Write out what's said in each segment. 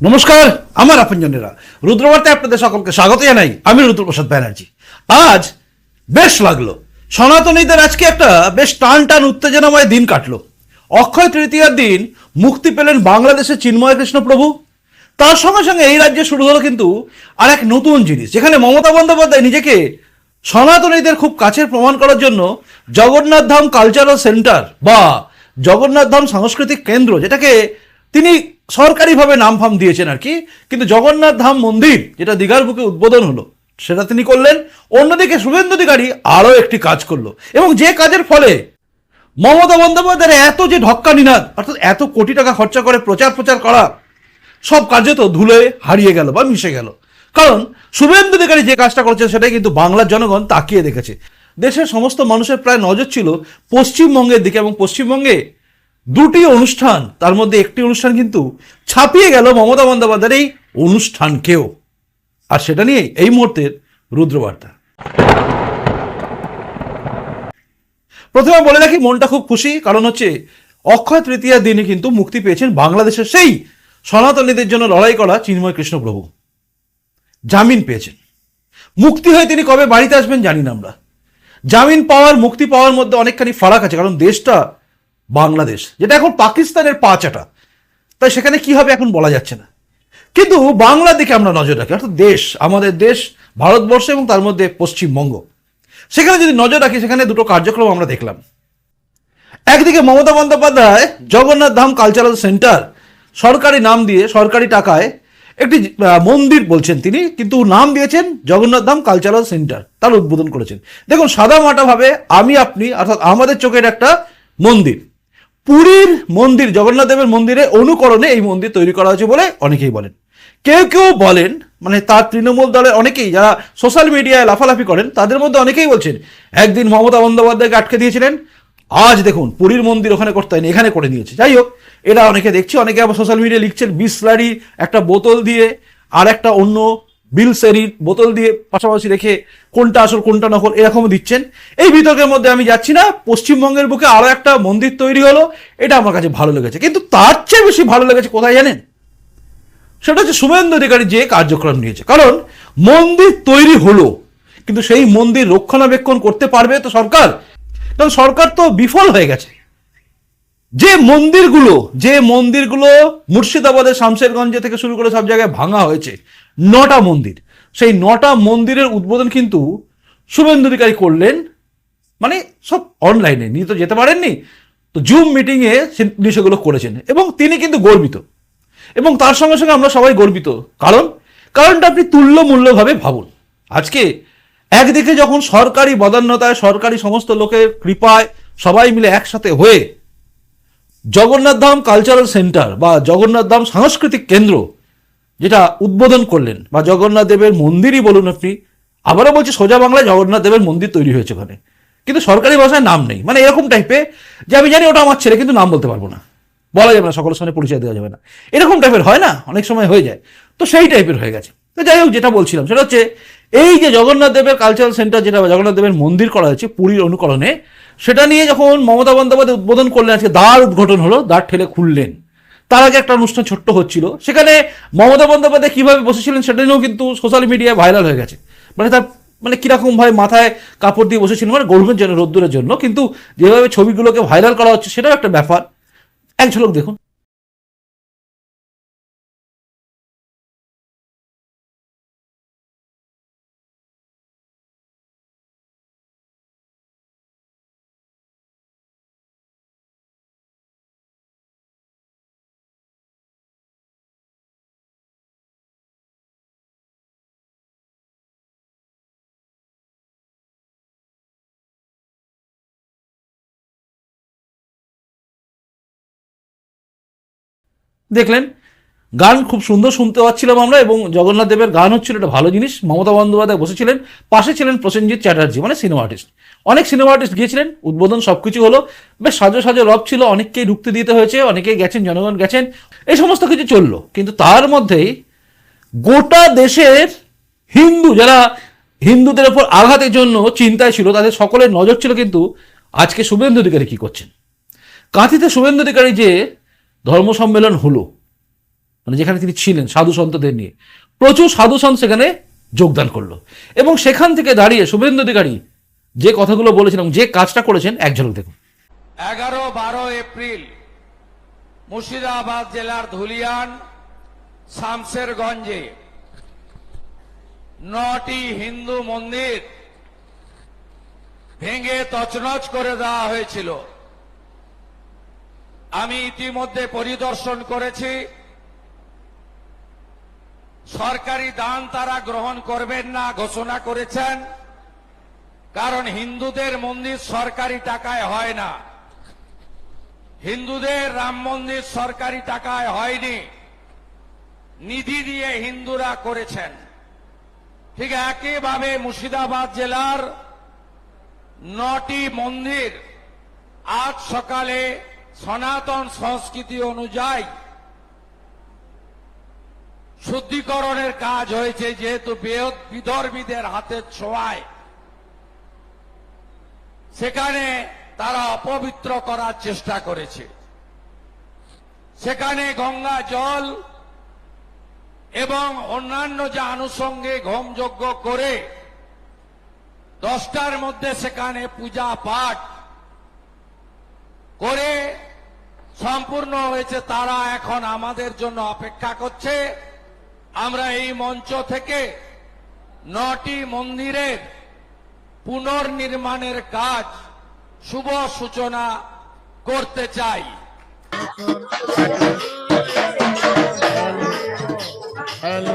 নমস্কার, আমার আপনজনেরা। রুদ্রবার্তায় আপনাদের সকলকে স্বাগত জানাই। আমি রুদ্রপ্রসাদ ব্যানার্জি। আজ বেশ লাগল। সনাতনীদের আজকে একটা বেশ টান টান উত্তেজনাময় দিন কাটলো। অক্ষয় তৃতীয়ার দিন মুক্তি পেলেন বাংলাদেশের চিন্ময় কৃষ্ণ প্রভু। তার সঙ্গে সঙ্গে এই রাজ্যে শুরু হলো কিন্তু আর এক নতুন জিনিস, যেখানে মমতা বন্দ্যোপাধ্যায় নিজেকে সনাতনীদের খুব কাছের প্রমাণ করার জন্য জগন্নাথ ধাম কালচারাল সেন্টার বা জগন্নাথ ধাম সাংস্কৃতিক কেন্দ্র, যেটাকে তিনি সরকারিভাবে নাম ফাম দিয়েছেন আর কি, কিন্তু জগন্নাথ ধাম মন্দির, যেটা দীঘার বুকে উদ্বোধন হলো, সেটা তিনি করলেন। অন্যদিকে শুভেন্দু অধিকারী আরও একটি কাজ করল, এবং যে কাজের ফলে মমতা বন্দ্যোপাধ্যায়ের এত যে ঢক্কা নিনাদ, অর্থাৎ এত কোটি টাকা খরচা করে প্রচার প্রচার করা, সব কাজে তো ধুলোয় হারিয়ে গেল বা মিশে গেল। কারণ শুভেন্দু অধিকারী যে কাজটা করেছে সেটাই কিন্তু বাংলার জনগণ তাকিয়ে দেখেছে। দেশের সমস্ত মানুষের প্রায় নজর ছিল পশ্চিমবঙ্গের দিকে এবং পশ্চিমবঙ্গে দুটি অনুষ্ঠান, তার মধ্যে একটি অনুষ্ঠান কিন্তু ছাপিয়ে গেল মমতা বন্দ্যোপাধ্যায়ের এই অনুষ্ঠানকেও। আর সেটা নিয়ে এই মুহূর্তের রুদ্রবার্তা। প্রথমে বলে রাখি, মনটা খুব খুশি, কারণ হচ্ছে অক্ষয় তৃতীয়ার দিনে কিন্তু মুক্তি পেয়েছেন বাংলাদেশের সেই সনাতনীদের জন্য লড়াই করা চিন্ময় কৃষ্ণ প্রভু জামিন পেয়েছেন। মুক্তি হয়ে তিনি কবে বাড়িতে আসবেন জানি না আমরা। জামিন পাওয়ার, মুক্তি পাওয়ার মধ্যে অনেকখানি ফারাক আছে, কারণ দেশটা বাংলাদেশ, যেটা এখন পাকিস্তানের পাঁচাটা তাই সেখানে কি হবে এখন বলা যাচ্ছে না। কিন্তু বাংলার দিকে আমরা নজর রাখি, অর্থাৎ দেশ, আমাদের দেশ, ভারতবর্ষ এবং তার মধ্যে পশ্চিমবঙ্গ। সেখানে যদি নজর রাখি, সেখানে দুটো কার্যক্রম আমরা দেখলাম। একদিকে মমতা বন্দ্যোপাধ্যায়, জগন্নাথ ধাম কালচারাল সেন্টার সরকারি নাম দিয়ে, সরকারি টাকায় একটি মন্দির বলছেন তিনি, কিন্তু নাম দিয়েছেন জগন্নাথ ধাম কালচারাল সেন্টার তার উদ্বোধন করেছেন। দেখুন সাদা মাটা ভাবে আমি, আপনি, অর্থাৎ আমাদের চোখের একটা মন্দির। পুরীর মন্দির, জগন্নাথ দেবের মন্দিরে অনুকরণে এই মন্দির তৈরি করা হয়েছে বলে অনেকেই বলেন। কেউ কেউ বলেন মানে তার তৃণমূল দলের অনেকেই যারা সোশ্যাল মিডিয়ায় লাফালাফি করেন, তাদের মধ্যে অনেকেই বলছেন, একদিন মমতা বন্দ্যোপাধ্যায়কে আটকে দিয়েছিলেন, আজ দেখুন পুরীর মন্দির ওখানে করতে হয়নি, এখানে করে দিয়েছে যাই হোক, এরা অনেকে দেখছি, অনেকে আবার সোশ্যাল মিডিয়ায় লিখছেন বিসলারি একটা বোতল দিয়ে, আর একটা অন্য বিলসেরির বোতল দিয়ে পাশাপাশি রেখে কোনটা আসল, কোনটা নকল এরকম দিচ্ছেন। এই বিতর্কের মধ্যে আমি যাচ্ছি না। পশ্চিমবঙ্গের বুকে আরও একটা মন্দির তৈরি হলো। এটা আমার কাছে ভালো লেগেছে। কিন্তু তার চেয়ে বেশি ভালো লেগেছে কোথায় জানেন? সেটা হচ্ছে শুভেন্দু অধিকারী যে কার্যক্রম নিয়েছে। কারণ মন্দির তৈরি হলো, কিন্তু সেই মন্দির রক্ষণাবেক্ষণ করতে পারবে তো সরকার? কারণ সরকার তো বিফল হয়ে গেছে। যে মন্দিরগুলো যে মন্দিরগুলো মুর্শিদাবাদের শামশেরগঞ্জে থেকে শুরু করে সব জায়গায় ভাঙা হয়েছে নটা মন্দির। সেই নটা মন্দিরের উদ্বোধন কিন্তু শুভেন্দু অধিকারী করলেন মানে সব অনলাইনে নিয়ে তো যেতে পারেননি। তো জুম মিটিংয়ে তিনি সেগুলো করেছেন এবং তিনি কিন্তু গর্বিত। এবং তার সঙ্গে সঙ্গে আমরা সবাই গর্বিত। কারণ, কারণটা আপনি তুল্যমূল্যভাবে ভাবুন। আজকে একদিকে যখন সরকারি বদান্যতায়, সরকারি সমস্ত লোকের কৃপায় সবাই মিলে একসাথে হয়ে জগন্নাথ ধাম কালচারাল সেন্টার বা জগন্নাথ ধাম সাংস্কৃতিক কেন্দ্র যেটা উদ্বোধন করলেন, বা জগন্নাথ দেবের মন্দিরই বলুন আপনি, আবারও বলছি সোজা বাংলায় জগন্নাথ দেবের মন্দির তৈরি হয়েছে ওখানে। কিন্তু সরকারি ভাষায় নাম নেই মানে এরকম টাইপে যে আমি জানি ওটা আমার ছেলে, কিন্তু নাম বলতে পারব না। বলা যাবে না, সকলের সামনে পরিচয় দেওয়া যাবে না। এরকম টাইপের হয় না, অনেক সময় হয়ে যায়। তো সেই টাইপের হয়ে গেছে। তো যাই হোক, যেটা বলছিলাম, সেটা হচ্ছে এই যে জগন্নাথ দেবের কালচারাল সেন্টার যেটা জগন্নাথ দেবের মন্দির করা হয়েছে পুরীর অনুকরণে, সেটা নিয়ে যখন মমতা বন্দ্যোপাধ্যায় উদ্বোধন করলেন, আজকে দ্বার উদ্ঘাটন হলো, দ্বার ঠেলে খুললেন। তার আগে একটা অনুষ্ঠান ছোট্ট হচ্ছিল। সেখানে মমতা বন্দ্যোপাধ্যায় কীভাবে বসেছিলেন সেটা নিয়েও কিন্তু সোশ্যাল মিডিয়ায় ভাইরাল হয়ে গেছে। মানে তার মানে কীরকমভাবে মাথায় কাপড় দিয়ে বসেছিলেন মানে গরমের জন্য রোদ্দুরের জন্য। কিন্তু যেভাবে ছবিগুলোকে ভাইরাল করা হচ্ছে, সেটাও একটা ব্যাপার। এক ঝলক দেখুন। দেখলেন, গান খুব সুন্দর শুনতে পাচ্ছিলাম আমরা এবং জগন্নাথ দেবের গান হচ্ছিল, এটা ভালো জিনিস। মমতা বন্দ্যোপাধ্যায় বসেছিলেন, পাশে ছিলেন প্রসেনজিৎ চ্যাটার্জি মানে সিনেমা আর্টিস্ট অনেক সিনেমা আর্টিস্ট গিয়েছিলেন, উদ্বোধন সবকিছু হলো, বেশ সাজো সাজো রব ছিল, অনেককেই ঢুকতে দিতে হয়েছে, অনেকেই গেছেন, জনগণ গেছেন, এই সমস্ত কিছু চলল। কিন্তু তার মধ্যেই গোটা দেশের হিন্দু, যারা হিন্দুদের ওপর আঘাতের জন্য চিন্তায় ছিল, তাদের সকলের নজর ছিল কিন্তু আজকে শুভেন্দু অধিকারী কি করছেন? কাঁথিতে শুভেন্দু অধিকারী যে ধর্ম সম্মেলন হলো। মানে যেখানে তিনি ছিলেন, সাধু সন্তদের নিয়ে। প্রচুর সাধু সন্ত সেখানে যোগদান করল। এবং সেখান থেকে দাঁড়িয়ে শুভেন্দু অধিকারী যে কথাগুলো বলেছেন এবং যে কাজটা করেছেন এক ঝলক দেখুন। এগারো বারো এপ্রিল মুর্শিদাবাদ জেলার ধুলিয়ান শামসেরগঞ্জে নটি হিন্দু মন্দির ভেঙে তছনছ করে দেওয়া হয়েছিল। আমি ইতিমধ্যে পরিদর্শন করেছি। সরকারি দান তারা গ্রহণ করবেন না, ঘোষণা করেছেন। কারণ হিন্দুদের মন্দির সরকারি টাকায় হয় না। হিন্দুদের রাম মন্দির সরকারি টাকায় হয়নি। নিধি দিয়ে হিন্দুরা করেছেন। ঠিক একইভাবে মুর্শিদাবাদ জেলার নটি মন্দির আজ সকালে সনাতন সংস্কৃতি অনুযায়ী শুদ্ধিকরণের কাজ হয়েছে, যেহেতু বিধর্মীদের হাতের ছোঁয়ায়। সেখানে তারা অপবিত্র করার চেষ্টা করেছে। সেখানে গঙ্গা জল এবং অন্যান্য যে আনুষঙ্গিক হোমযজ্ঞ করে দশটার মধ্যে সেখানে পূজা পাঠ করে সম্পূর্ণ হয়েছে, তারা এখন আমাদের জন্য অপেক্ষা করছে আমরা এই মঞ্চ থেকে নটি মন্দিরের পুনর্নির্মাণের কাজ, শুভ সূচনা করতে চাই Hello.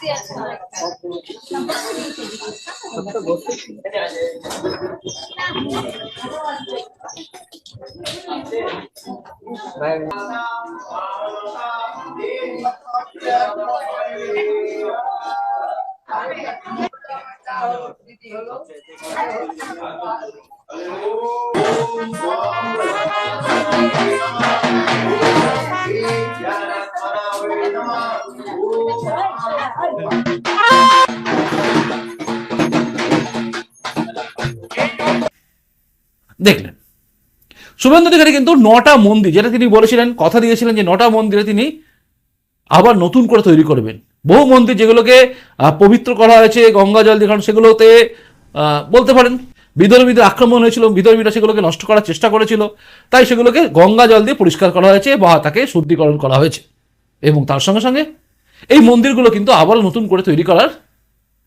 দিয়েছে দেখলেন। শুভেন্দু অধিকারী কিন্তু নটা মন্দির, যেটা তিনি বলেছিলেন, কথা দিয়েছিলেন যে নটা মন্দিরে তিনি আবার নতুন করে তৈরি করবেন। বহু মন্দির যেগুলোকে পবিত্র করা হয়েছে, গঙ্গা জল দিয়ে সেগুলোতে বলতে পারেন বিদর্মীদের আক্রমণ হয়েছিল বিদর্মীরা সেগুলোকে নষ্ট করার চেষ্টা করেছিল, তাই সেগুলোকে গঙ্গা জল দিয়ে পরিষ্কার করা হয়েছে বা তাকে শুদ্ধিকরণ করা হয়েছে। এবং তার সঙ্গে সঙ্গে এই মন্দিরগুলো কিন্তু আবারও নতুন করে তৈরি করার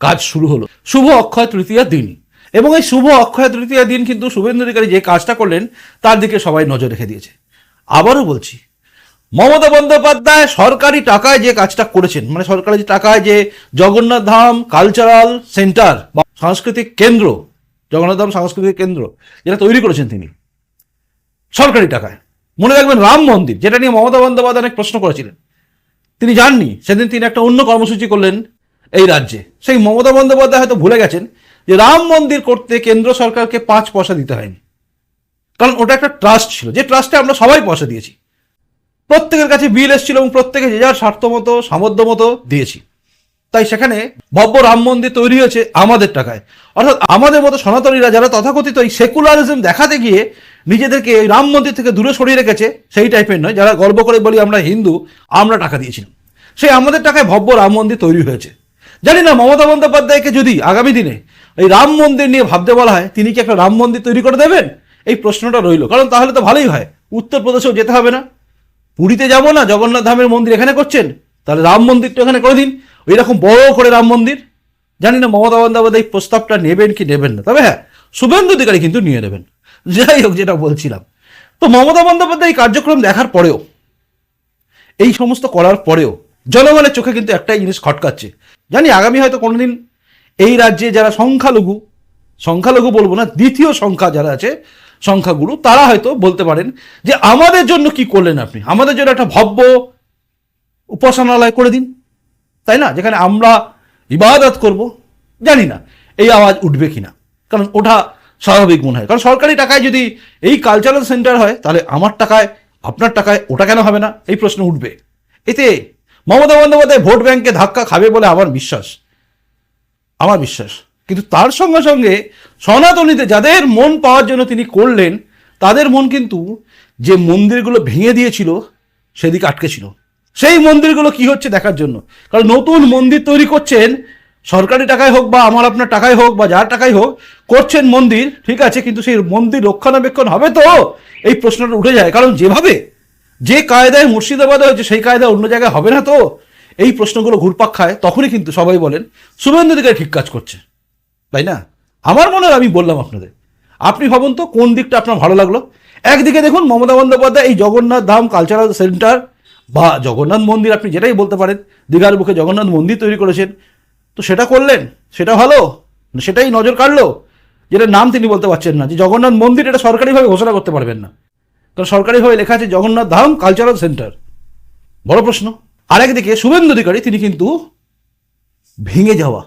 কাজ শুরু হলো। শুভ অক্ষয় তৃতীয়ার দিন। এবং এই শুভ অক্ষয় তৃতীয়ার দিন কিন্তু শুভেন্দু অধিকারী যে কাজটা করলেন, তার দিকে সবাই নজর রেখে দিয়েছে। আবারও বলছি, মমতা বন্দ্যোপাধ্যায় সরকারি টাকায় যে কাজটা করেছেন মানে সরকারি টাকায় যে জগন্নাথ ধাম কালচারাল সেন্টার বা সাংস্কৃতিক কেন্দ্র, জগন্নাথ ধাম সাংস্কৃতিক কেন্দ্র, যেটা তৈরি করেছেন তিনি, সরকারি টাকায়। মনে রাখবেন রাম মন্দির, যেটা নিয়ে মমতা বন্দ্যোপাধ্যায় অনেক প্রশ্ন করেছিলেন। তিনি যাননি। সেদিন তিনি একটা অন্য কর্মসূচি করলেন এই রাজ্যে। সেই মমতা বন্দ্যোপাধ্যায় হয়তো ভুলে গেছেন যে রাম মন্দির করতে কেন্দ্র সরকারকে পাঁচ পয়সা দিতে হয়নি। কারণ ওটা একটা ট্রাস্ট ছিল। যে ট্রাস্টে আমরা সবাই পয়সা দিয়েছি। প্রত্যেকের কাছে বিল এসেছিল এবং প্রত্যেকে যে যার স্বার্থ মতো, সামর্থ্য মতো দিয়েছি। তাই সেখানে ভব্য রাম মন্দির তৈরি হয়েছে আমাদের টাকায়। অর্থাৎ আমাদের মতো সনাতনীরা, যারা তথাকথিত এই সেকুলারিজম দেখাতে গিয়ে নিজেদেরকে এই রাম মন্দির থেকে দূরে সরিয়ে রেখেছে, সেই টাইপের নয়। যারা গর্ব করে বলি আমরা হিন্দু, আমরা টাকা দিয়েছিলাম। সেই আমাদের টাকায় ভব্য রাম মন্দির তৈরি হয়েছে। জানি না, মমতা বন্দ্যোপাধ্যায়কে যদি আগামী দিনে এই রাম মন্দির নিয়ে ভাবতে বলা হয়, তিনি কি একটা রাম মন্দির তৈরি করে দেবেন? এই প্রশ্নটা রইল। কারণ তাহলে তো ভালোই হয়। উত্তরপ্রদেশেও যেতে হবে না। পুরীতে যাব না, জগন্নাথ ধামের মন্দির এখানে করছেন। তাহলে রাম মন্দিরটা এখানে করে দিন। ওই রকম বড় করে রাম মন্দির। জানি না, মমতা বন্দ্যোপাধ্যায় এই প্রস্তাবটা নেবেন কি নেবেন না। তবে হ্যাঁ শুভেন্দু অধিকারী কিন্তু নিয়ে নেবেন। যাই হোক যেটা বলছিলাম। তো মমতা বন্দ্যোপাধ্যায় এই কার্যক্রম দেখার পরেও, এই সমস্ত করার পরেও, জনগণের চোখে কিন্তু একটাই জিনিস খটকাচ্ছে। জানি আগামী হয়তো কোনোদিন এই রাজ্যে যারা সংখ্যালঘু সংখ্যালঘু বলব না, দ্বিতীয় সংখ্যা যারা আছে, সংখ্যাগুরু, তারা হয়তো বলতে পারেন যে আমাদের জন্য কি করলেন আপনি? আমাদের জন্য একটা ভব্য উপাসনালয় করে দিন। তাই না? যেখানে আমরা ইবাদত করব। জানি না, এই আওয়াজ উঠবে কিনা। কারণ ওটা স্বাভাবিক মনে হয়। কারণ সরকারি টাকায় যদি এই কালচারাল সেন্টার হয়, তাহলে আমার টাকায়, আপনার টাকায় ওটা কেন হবে না? এই প্রশ্ন উঠবে। এতে মমতা বন্দ্যোপাধ্যায় ভোট ব্যাংকে ধাক্কা খাবে বলে আমার বিশ্বাস। আমার বিশ্বাস। কিন্তু তার সঙ্গে সঙ্গে সনাতনীতে যাদের মন পাওয়ার জন্য তিনি করলেন, তাদের মন কিন্তু যে মন্দিরগুলো ভেঙে দিয়েছিল, সেদিকে আটকে ছিল। সেই মন্দিরগুলো কি হচ্ছে দেখার জন্য? কারণ নতুন মন্দির তৈরি করছেন, সরকারি টাকায় হোক বা আমার আপনার টাকায় হোক বা যার টাকায় হোক করছেন মন্দির, ঠিক আছে, কিন্তু সেই মন্দির রক্ষণাবেক্ষণ হবে তো? এই প্রশ্নটা উঠে যায়। কারণ যেভাবে যে কায়দায় মুর্শিদাবাদে হয়েছে, সেই কায়দায় অন্য জায়গায় হবে না তো? এই প্রশ্নগুলো ঘুরপাক খায়, তখনই কিন্তু সবাই বলেন, শুভেন্দু অধিকারী ঠিক কাজ করছে। তাই না? আমার মনে হয়, আমি বললাম আপনাদের। আপনি ভাবুন তো, কোন দিকটা আপনার ভালো লাগল? একদিকে দেখুন, মমতা বন্দ্যোপাধ্যায় এই জগন্নাথ ধাম কালচারাল সেন্টার বা জগন্নাথ মন্দির, আপনি যেটাই বলতে পারেন, দীঘার বুকে জগন্নাথ মন্দির তৈরি করেছেন। তো সেটা করলেন, সেটা ভালো, সেটাই নজর কাড়লো। যেটা নাম তিনি বলতে পারছেন না, যে জগন্নাথ মন্দির এটা সরকারিভাবে ঘোষণা করতে পারবেন না। কারণ সরকারিভাবে লেখা আছে জগন্নাথ ধাম কালচারাল সেন্টার। বড় প্রশ্ন। আরেকদিকে শুভেন্দু অধিকারী, তিনি কিন্তু ভেঙে যাওয়া।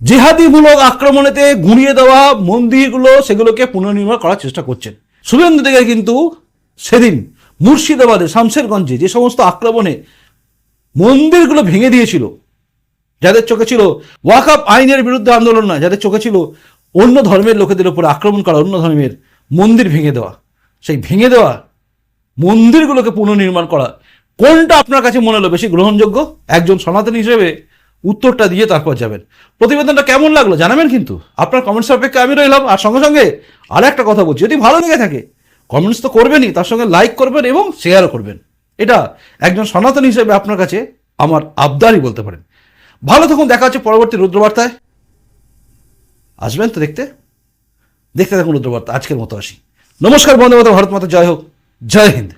জেহাদিমূলক আক্রমণেতে গুঁড়িয়ে দেওয়া মন্দিরগুলো, সেগুলোকে পুনর্নির্মাণ করার চেষ্টা করছেন। শুভেন্দু অধিকারী কিন্তু সেদিন মুর্শিদাবাদে শামশেরগঞ্জে যে সমস্ত আক্রমণে মন্দিরগুলো ভেঙে দিয়েছিল, যাদের চোখে ছিল ওয়াকআপ আইনের বিরুদ্ধে আন্দোলন নয়, যাদের চোখে ছিল অন্য ধর্মের লোকেদের উপর আক্রমণ করা, অন্য ধর্মের মন্দির ভেঙে দেওয়া। সেই ভেঙে দেওয়া মন্দিরগুলোকে পুনর্নির্মাণ করা, কোনটা আপনার কাছে মনে হলো বেশি গ্রহণযোগ্য? একজন সনাতন হিসেবে উত্তরটা দিয়ে তারপর যাবেন। প্রতিবেদনটা কেমন লাগল জানাবেন কিন্তু। আপনার কমেন্টস অপেক্ষা আমি রইলাম। আর সঙ্গে সঙ্গে আর একটা কথা বলছি, যদি ভালো লেগে থাকে কমেন্টস তো করবেনই, তার সঙ্গে লাইক করবেন এবং শেয়ারও করবেন। এটা একজন সনাতন হিসেবে আপনার কাছে আমার আবদারই বলতে পারেন। ভালো থাকুন, দেখা হচ্ছে পরবর্তী রুদ্রবার্তায়। আসবেন তো দেখতে? দেখতে থাকুন রুদ্রবার্তা, আজকের মতো আসি। নমস্কার বন্ধু মাতা ভারত মাতা জয় হোক। জয় হিন্দ।